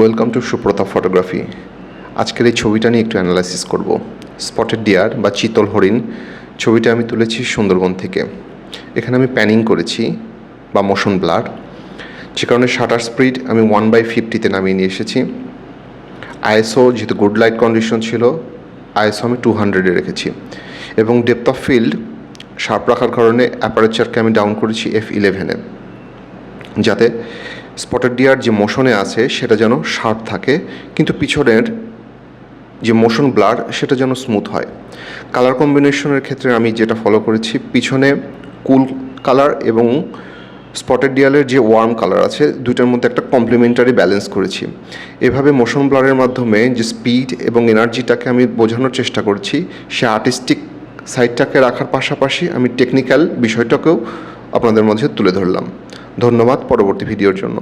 Welcome to সুপ্রতা photography আজকের এই ছবিটা নিয়ে একটু অ্যানালাইসিস করব। স্পটেড ডিয়ার বা চিতল হরিণ, ছবিটা আমি তুলেছি সুন্দরবন থেকে। এখানে আমি প্যানিং করেছি বা মোশন ব্লার যে কারণে শাটার স্পিড আমি ওয়ান বাই ফিফটিতে নামিয়ে নিয়ে এসেছি। আইএসও যেহেতু গুড লাইট কন্ডিশন ছিল আইএসও আমি টু হান্ড্রেডে রেখেছি। এবং ডেপথ অফ ফিল্ড শার্প রাখার কারণে অ্যাপারেচারকে আমি ডাউন করেছি এফ ইলেভেনে যাতে স্পটেড ডিয়ার যে মোশনে আছে, সেটা যেন শার্প থাকে, কিন্তু পিছনের যে মোশন ব্লার সেটা যেন স্মুথ হয়। কালার কম্বিনেশনের ক্ষেত্রে আমি যেটা ফলো করেছি, পিছনে কুল কালার এবং স্পটেড ডিয়ালের যে ওয়ার্ম কালার আছে, দুইটার মধ্যে একটা কমপ্লিমেন্টারি ব্যালেন্স করেছি। এভাবে মোশন ব্লারের মাধ্যমে যে স্পিড এবং এনার্জিটাকে আমি বোঝানোর চেষ্টা করছি, সে আর্টিস্টিক সাইডটাকে রাখার পাশাপাশি আমি টেকনিক্যাল বিষয়টাকেও আপনাদের মধ্যে তুলে ধরলাম। ধন্যবাদ পরবর্তী ভিডিওর জন্য।